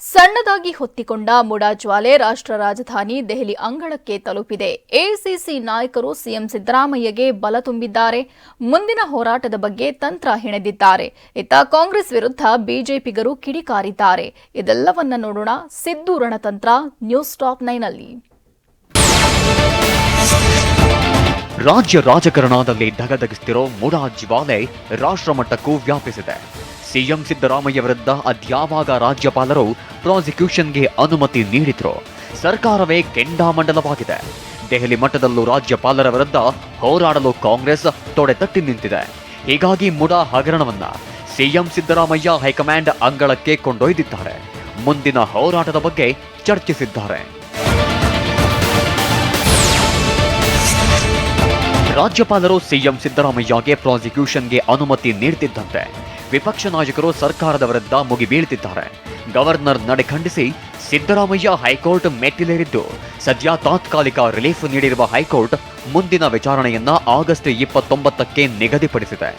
ಸಣ್ಣದಾಗಿ ಹೊತ್ತಿಕೊಂಡ ಮುಡಾ ಜ್ವಾಲೆ ರಾಷ್ಟ್ರ ರಾಜಧಾನಿ ದೆಹಲಿ ಅಂಗಳಕ್ಕೆ ತಲುಪಿದೆ. ಎಐಸಿಸಿ ನಾಯಕರು ಸಿಎಂ ಸಿದ್ದರಾಮಯ್ಯಗೆ ಬಲ ತುಂಬಿದ್ದಾರೆ. ಮುಂದಿನ ಹೋರಾಟದ ಬಗ್ಗೆ ತಂತ್ರ ಹೆಣೆದಿದ್ದಾರೆ. ಇತ್ತ ಕಾಂಗ್ರೆಸ್ ವಿರುದ್ಧ ಬಿಜೆಪಿಗರು ಕಿಡಿಕಾರಿದ್ದಾರೆ. ಇದೆಲ್ಲವನ್ನ ನೋಡೋಣ. ಸಿದ್ದು ರಣತಂತ್ರ, ನ್ಯೂಸ್ ಟಾಪ್ ನೈನಲ್ಲಿ ರಾಜ್ಯ ರಾಜಕಾರಣದಲ್ಲಿ ಧಗಧಗಿಸ್ತಿರೋ ಮುಡಾ ಜ್ವಾಲೆ ರಾಷ್ಟ್ರ ಮಟ್ಟಕ್ಕೂ ವ್ಯಾಪಿಸಿದೆ. ಸಿಎಂ ಸಿದ್ದರಾಮಯ್ಯ ವಿರುದ್ಧ ಅದ್ಯಾವಾಗ ರಾಜ್ಯಪಾಲರು ಪ್ರಾಸಿಕ್ಯೂಷನ್ಗೆ ಅನುಮತಿ ನೀಡಿದ್ರು ಸರ್ಕಾರವೇ ಕೆಂಡಾಮಂಡಲವಾಗಿದೆ ದೆಹಲಿ ಮಟ್ಟದಲ್ಲೂ ರಾಜ್ಯಪಾಲರ ವಿರುದ್ಧ ಹೋರಾಡಲು ಕಾಂಗ್ರೆಸ್ ತೊಡೆ ತಟ್ಟಿ ನಿಂತಿದೆ. ಹೀಗಾಗಿ ಮುಡಾ ಹಗರಣವನ್ನ ಸಿಎಂ ಸಿದ್ದರಾಮಯ್ಯ ಹೈಕಮಾಂಡ್ ಅಂಗಳಕ್ಕೆ ಕೊಂಡೊಯ್ದಿದ್ದಾರೆ. ಮುಂದಿನ ಹೋರಾಟದ ಬಗ್ಗೆ ಚರ್ಚಿಸಿದ್ದಾರೆ. ರಾಜ್ಯಪಾಲರು ಸಿಎಂ ಸಿದ್ದರಾಮಯ್ಯಗೆ ಪ್ರಾಸಿಕ್ಯೂಷನ್ಗೆ ಅನುಮತಿ ನೀಡುತ್ತಿದ್ದಂತೆ ವಿಪಕ್ಷ ನಾಯಕರು ಸರ್ಕಾರದ ವಿರುದ್ಧ ಮುಗಿಬೀಳುತ್ತಿದ್ದಾರೆ ಗವರ್ನರ್ ನಡೆ ಖಂಡಿಸಿ ಸಿದ್ದರಾಮಯ್ಯ ಹೈಕೋರ್ಟ್ ಮೆಟ್ಟಿಲೇರಿದ್ದು, ಸದ್ಯ ತಾತ್ಕಾಲಿಕ ರಿಲೀಫ್ ನೀಡಿರುವ ಹೈಕೋರ್ಟ್ ಮುಂದಿನ ವಿಚಾರಣೆಯನ್ನ ಆಗಸ್ಟ್ ಇಪ್ಪತ್ತೊಂಬತ್ತಕ್ಕೆ ನಿಗದಿಪಡಿಸಿದೆ.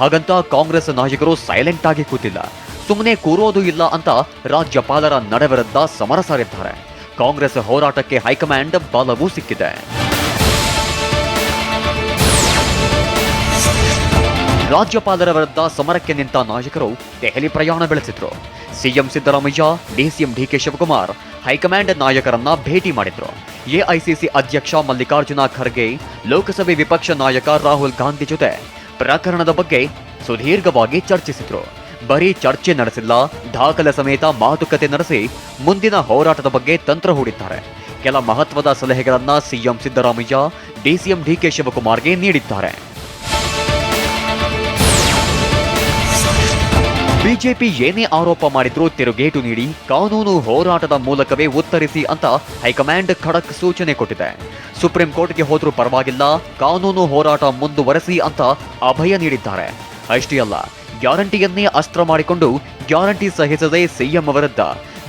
ಹಾಗಂತ ಕಾಂಗ್ರೆಸ್ ನಾಯಕರು ಸೈಲೆಂಟ್ ಆಗಿ ಕೂತಿಲ್ಲ. ಸುಮ್ಮನೆ ಕೂರೋದು ಇಲ್ಲ ಅಂತ ರಾಜ್ಯಪಾಲರ ನಡೆ ವಿರುದ್ಧ ಸಮರ ಸಾರಿದ್ದಾರೆ. ಕಾಂಗ್ರೆಸ್ ಹೋರಾಟಕ್ಕೆ ಹೈಕಮಾಂಡ್ ಬಲವೂ ಸಿಕ್ಕಿದೆ. ರಾಜ್ಯಪಾಲರ ವಿರುದ್ಧ ಸಮರಕ್ಕೆ ನಿಂತ ನಾಯಕರು ದೆಹಲಿ ಪ್ರಯಾಣ ಬೆಳೆಸಿದ್ರು. CM Siddaramaiah, DCM DK Shivakumar, high command ನಾಯಕರನ್ನ ಭೇಟಿ ಮಾಡಿದ್ರು. ಎಐಸಿಸಿ ಅಧ್ಯಕ್ಷ ಮಲ್ಲಿಕಾರ್ಜುನ ಖರ್ಗೆ, ಲೋಕಸಭೆ ವಿಪಕ್ಷ ನಾಯಕ ರಾಹುಲ್ ಗಾಂಧಿ ಜೊತೆ ಪ್ರಕರಣದ ಬಗ್ಗೆ ಸುದೀರ್ಘವಾಗಿ ಚರ್ಚಿಸಿದ್ರು. ಬರೀ ಚರ್ಚೆ ನಡೆಸಿಲ್ಲ, ದಾಖಲೆ ಸಮೇತ ಮಾತುಕತೆ ನಡೆಸಿ ಮುಂದಿನ ಹೋರಾಟದ ಬಗ್ಗೆ ತಂತ್ರ ಹೂಡಿದ್ದಾರೆ. ಕೆಲ ಮಹತ್ವದ ಸಲಹೆಗಳನ್ನ ಸಿಎಂ ಸಿದ್ದರಾಮಯ್ಯ, ಡಿಸಿಎಂ ಡಿಕೆ ಶಿವಕುಮಾರ್ಗೆ ನೀಡಿದ್ದಾರೆ. ಬಿಜೆಪಿ ಏನೇ ಆರೋಪ ಮಾಡಿದ್ರೂ ತಿರುಗೇಟು ನೀಡಿ ಕಾನೂನು ಹೋರಾಟದ ಮೂಲಕವೇ ಉತ್ತರಿಸಿ ಅಂತ ಹೈಕಮಾಂಡ್ ಖಡಕ್ ಸೂಚನೆ ಕೊಟ್ಟಿದೆ. ಸುಪ್ರೀಂ ಕೋರ್ಟ್ಗೆ ಹೋದ್ರೂ ಪರವಾಗಿಲ್ಲ, ಕಾನೂನು ಹೋರಾಟ ಮುಂದುವರೆಸಿ ಅಂತ ಅಭಯ ನೀಡಿದ್ದಾರೆ. ಅಷ್ಟೇ ಅಲ್ಲ, ಗ್ಯಾರಂಟಿಯನ್ನೇ ಅಸ್ತ್ರ ಮಾಡಿಕೊಂಡು ಗ್ಯಾರಂಟಿ ಸಹಿಸದೆ ಸಿಎಂ ವಿರುದ್ಧ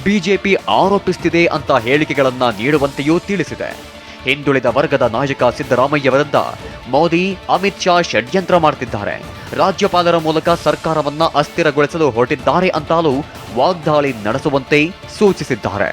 ಬಿಜೆಪಿ ಆರೋಪಿಸುತ್ತಿದೆ ಅಂತ ಹೇಳಿಕೆಗಳನ್ನ ನೀಡುವಂತೆಯೂ ತಿಳಿಸಿದೆ. ಹಿಂದುಳಿದ ವರ್ಗದ ನಾಯಕ ಸಿದ್ದರಾಮಯ್ಯ ವಿರುದ್ಧ ಮೋದಿ, ಅಮಿತ್ ಶಾ ಷಡ್ಯಂತ್ರ ಮಾಡ್ತಿದ್ದಾರೆ. ರಾಜ್ಯಪಾಲರ ಮೂಲಕ ಸರ್ಕಾರವನ್ನ ಅಸ್ಥಿರಗೊಳಿಸಲು ಹೊರಟಿದ್ದಾರೆ ಅಂತಾಲೂ ವಾಗ್ದಾಳಿ ನಡೆಸುವಂತೆ ಸೂಚಿಸಿದ್ದಾರೆ.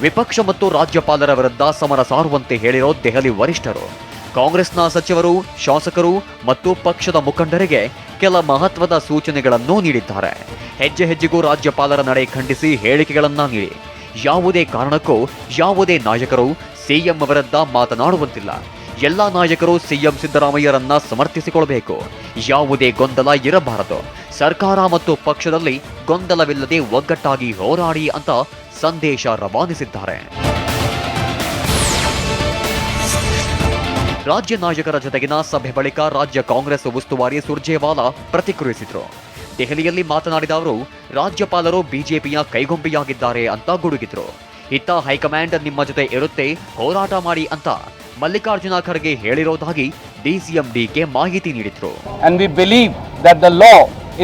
ವಿಪಕ್ಷ ಮತ್ತು ರಾಜ್ಯಪಾಲರ ವಿರುದ್ಧ ಸಮರ ಸಾರುವಂತೆ ಹೇಳಿರೋ ದೆಹಲಿ ವರಿಷ್ಠರು. ಕಾಂಗ್ರೆಸ್ನ ಸಚಿವರು, ಶಾಸಕರು ಮತ್ತು ಪಕ್ಷದ ಮುಖಂಡರಿಗೆ ಕೆಲ ಮಹತ್ವದ ಸೂಚನೆಗಳನ್ನು ನೀಡಿದ್ದಾರೆ. ಹೆಜ್ಜೆ ಹೆಜ್ಜೆಗೂ ರಾಜ್ಯಪಾಲರ ನಡೆ ಖಂಡಿಸಿ ಹೇಳಿಕೆಗಳನ್ನ ನೀಡಿ. ಯಾವುದೇ ಕಾರಣಕ್ಕೂ ಯಾವುದೇ ನಾಯಕರು ಸಿಎಂ ವಿರುದ್ಧ ಮಾತನಾಡುವಂತಿಲ್ಲ. ಎಲ್ಲ ನಾಯಕರು ಸಿಎಂ ಸಿದ್ದರಾಮಯ್ಯರನ್ನ ಸಮರ್ಥಿಸಿಕೊಳ್ಳಬೇಕು ಯಾವುದೇ ಗೊಂದಲ ಇರಬಾರದು. ಸರ್ಕಾರ ಮತ್ತು ಪಕ್ಷದಲ್ಲಿ ಗೊಂದಲವಿಲ್ಲದೆ ಒಗ್ಗಟ್ಟಾಗಿ ಹೋರಾಡಿ ಅಂತ ಸಂದೇಶ ರವಾನಿಸಿದ್ದಾರೆ. ರಾಜ್ಯ ನಾಯಕರ ಜೊತೆಗಿನ ಸಭೆ ಬಳಿಕ ರಾಜ್ಯ ಕಾಂಗ್ರೆಸ್ ಉಸ್ತುವಾರಿ ಸುರ್ಜೇವಾಲಾ ಪ್ರತಿಕ್ರಿಯಿಸಿದ್ರು. ದೆಹಲಿಯಲ್ಲಿ ಮಾತನಾಡಿದವರು ರಾಜ್ಯಪಾಲರو ಬಿಜೆಪಿ ಯ ಕೈಗೊಂಬೆಯಾಗಿದ್ದಾರೆ ಅಂತ ಗುಡುಗಿದ್ರು. ಇತ್ತ ಹೈಕಮಾಂಡ್ ನಿಮ್ಮ ಜೊತೆ ಇರುತ್ತೆ ಹೋರಾಟ ಮಾಡಿ ಅಂತ ಮಲ್ಲಿಕಾರ್ಜುನ ಖರ್ಗೆ ಹೇಳಿರೋದಾಗಿ ಡಿಸಿಎಮ್ಡಿ ಗೆ ಮಾಹಿತಿ ನೀಡಿದ್ರು. And we believe that the law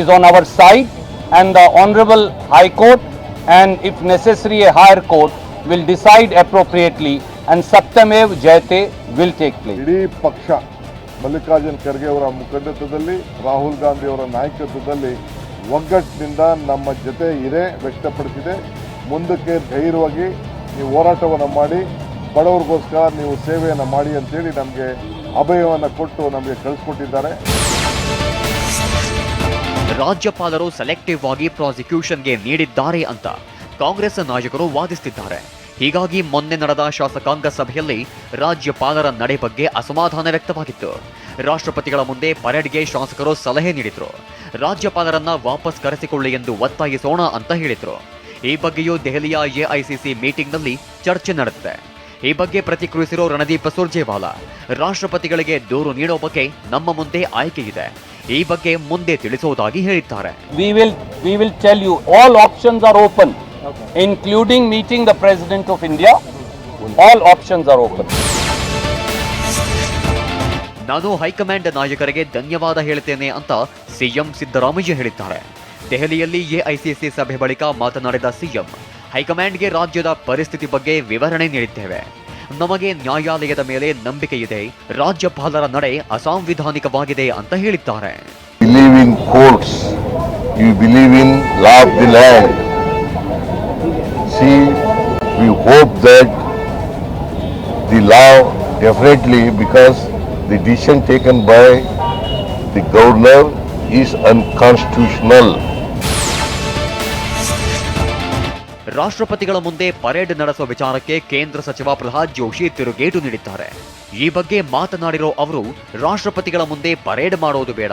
is on our side and the honourable high court and if necessary a higher court will decide appropriately and ಸತ್ಯಮೇವ್ Jayate will take place ಜಡಿ ಪಕ್ಷಾ ಮಲ್ಲಿಕಾರ್ಜುನ್ ಖರ್ಗೆ ಅವರ ಮುಖಂಡತ್ವದಲ್ಲಿ, ರಾಹುಲ್ ಗಾಂಧಿ ಅವರ ನಾಯಕತ್ವದಲ್ಲಿ ಒಗ್ಗಟ್ಟಿನಿಂದ ನಮ್ಮ ಜೊತೆ ಇದೆ, ವ್ಯಕ್ತಪಡಿಸಿದೆ. ಮುಂದಕ್ಕೆ ಧೈರ್ಯವಾಗಿ ನೀವು ಹೋರಾಟವನ್ನು ಮಾಡಿ, ಬಡವರಿಗೋಸ್ಕರ ನೀವು ಸೇವೆಯನ್ನು ಮಾಡಿ ಅಂತೇಳಿ ನಮಗೆ ಅಭಯವನ್ನು ಕೊಟ್ಟು ನಮಗೆ ಕಳಿಸ್ಕೊಟ್ಟಿದ್ದಾರೆ. ರಾಜ್ಯಪಾಲರು ಸೆಲೆಕ್ಟಿವ್ ಆಗಿ ಪ್ರಾಸಿಕ್ಯೂಷನ್ಗೆ ನೀಡಿದ್ದಾರೆ ಅಂತ ಕಾಂಗ್ರೆಸ್ ನಾಯಕರು ವಾದಿಸುತ್ತಿದ್ದಾರೆ ಹೀಗಾಗಿ ಮೊನ್ನೆ ನಡೆದ ಶಾಸಕಾಂಗ ಸಭೆಯಲ್ಲಿ ರಾಜ್ಯಪಾಲರ ನಡೆ ಬಗ್ಗೆ ಅಸಮಾಧಾನ ವ್ಯಕ್ತವಾಗಿತ್ತು. ರಾಷ್ಟ್ರಪತಿಗಳ ಮುಂದೆ ಪರೇಡ್ಗೆ ಶಾಸಕರು ಸಲಹೆ ನೀಡಿದ್ರು. ರಾಜ್ಯಪಾಲರನ್ನ ವಾಪಸ್ ಕರೆಸಿಕೊಳ್ಳಿ ಎಂದು ಒತ್ತಾಯಿಸೋಣ ಅಂತ ಹೇಳಿದ್ರು. ಈ ಬಗ್ಗೆಯೂ ದೆಹಲಿಯ ಎಐಸಿಸಿ ಮೀಟಿಂಗ್ನಲ್ಲಿ ಚರ್ಚೆ ನಡೆದಿದೆ. ಈ ಬಗ್ಗೆ ಪ್ರತಿಕ್ರಿಯಿಸಿರೋ ರಣದೀಪ್ ಸುರ್ಜೇವಾಲಾ, ರಾಷ್ಟ್ರಪತಿಗಳಿಗೆ ದೂರು ನೀಡೋ ಬಗ್ಗೆ ನಮ್ಮ ಮುಂದೆ ಆಯ್ಕೆ ಇದೆ. ಈ ಬಗ್ಗೆ ಮುಂದೆ ತಿಳಿಸುವುದಾಗಿ ಹೇಳಿದ್ದಾರೆ. We will we will tell you all options are open. Including meeting the president of india all options are open. ನಾನು ಹೈಕಮಾಂಡ್ ನಾಯಕರಿಗೆ ಧನ್ಯವಾದ ಹೇಳ್ತೇನೆ ಅಂತ ಸಿಎಂ ಸಿದ್ದರಾಮಯ್ಯ ಹೇಳಿದ್ದಾರೆ. ದೆಹಲಿಯಲ್ಲಿ ಎಐಸಿಸಿ ಸಭೆ ಬಳಿಕ ಮಾತನಾಡಿದ ಸಿಎಂ ಹೈಕಮಾಂಡ್ಗೆ ರಾಜ್ಯದ ಪರಿಸ್ಥಿತಿ ಬಗ್ಗೆ ವಿವರಣೆ ನೀಡಿದ್ದೇವೆ. ನಮಗೆ ನ್ಯಾಯಾಲಯದ ಮೇಲೆ ನಂಬಿಕೆ ಇದೆ ರಾಜ್ಯಪಾಲರ ನಡೆ ಅಸಾಂವಿಧಾನಿಕವಾಗಿದೆ ಅಂತ ಹೇಳಿದ್ದಾರೆ. Believe in courts you believe in law of the land. See, we hope that the law definitely because the decision taken by the governor is unconstitutional. ರಾಷ್ಟ್ರಪತಿಗಳ ಮುಂದೆ ಪರೇಡ್ ನಡೆಸುವ ವಿಚಾರಕ್ಕೆ ಕೇಂದ್ರ ಸಚಿವ ಪ್ರಹ್ಲಾದ್ ಜೋಶಿ ತಿರುಗೇಟು ನೀಡಿದ್ದಾರೆ ಈ ಬಗ್ಗೆ ಮಾತನಾಡಿರೋ ಅವರು ರಾಷ್ಟ್ರಪತಿಗಳ ಮುಂದೆ ಪರೇಡ್ ಮಾಡೋದು ಬೇಡ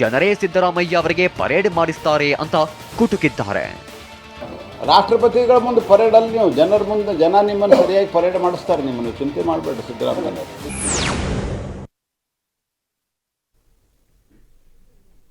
ಜನರೇ ಸಿದ್ದರಾಮಯ್ಯ ಅವರಿಗೆ ಪರೇಡ್ ಮಾಡಿಸ್ತಾರೆ ಅಂತ ಕುಟುಕಿದ್ದಾರೆ ರಾಷ್ಟ್ರಪತಿಗಳ ಮುಂದೆ ಪರೇಡಲ್ಲಿ ನೀವು ಜನರ ಮುಂದೆ ಜನ ನಿಮ್ಮನ್ನು ಸರಿಯಾಗಿ ಪರೇಡ್ ಮಾಡಿಸ್ತಾರೆ ನಿಮ್ಮನ್ನು. ಚಿಂತೆ ಮಾಡಬೇಡಿ ಸಿದ್ದರಾಮಯ್ಯ.